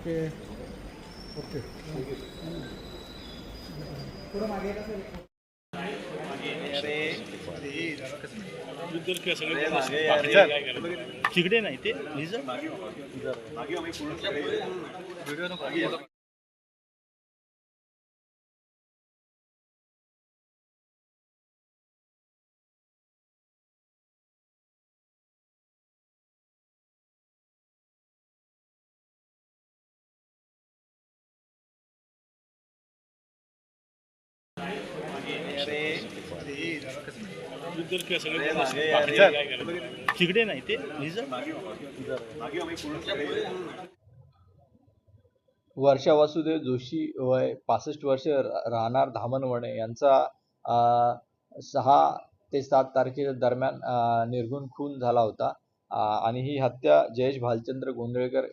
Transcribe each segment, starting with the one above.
Okay. Okay. पुढं मागे तिकडे नाही ते तिकडे नाही ते वर्षा वासुदेव जोशी वय पासष्ट वर्ष राहणार धामणवणे यांचा सहा ते सात तारखेच्या दरम्यान निर्गुण खून झाला होता. आणि ही हत्या जयेश भालचंद्र गोंधळेकर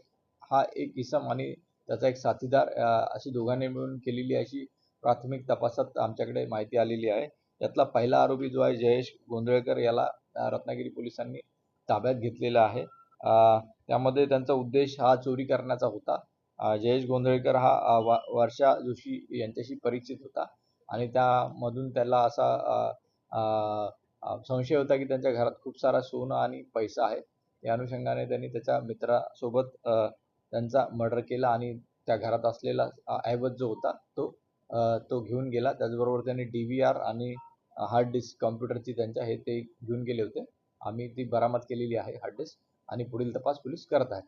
हा एक इसम आणि त्याचा एक साथीदार अशी दोघांनी मिळून केलेली अशी प्राथमिक तपासात आमच्याकडे माहिती आलेली आहे. यातला पहिला आरोपी जो आहे जयेश गोंधळेकर याला रत्नागिरी पोलिसांनी ताब्यात घेतलेला आहे. त्यामध्ये त्यांचा उद्देश हा चोरी करण्याचा होता. जयेश गोंधळेकर हा वा- वर्षा जोशी यांच्याशी परिचित होता आणि त्यामधून त्याला असा संशय होता की त्यांच्या घरात खूप सारा सोनं आणि पैसा आहे. या अनुषंगाने त्यांनी त्याच्या मित्रासोबत त्यांचा मर्डर केला आणि त्या घरात असलेला ऐवज जो होता तो तो घेऊन गेला. त्याचबरोबर त्यांनी डी व्ही आर आणि हार्ड डिस्क कॉम्प्युटरची त्यांच्या हे ते घेऊन गेले होते. आम्ही ती बरामद केलेली आहे हार्ड डिस्क आणि पुढील तपास पोलीस करत आहेत.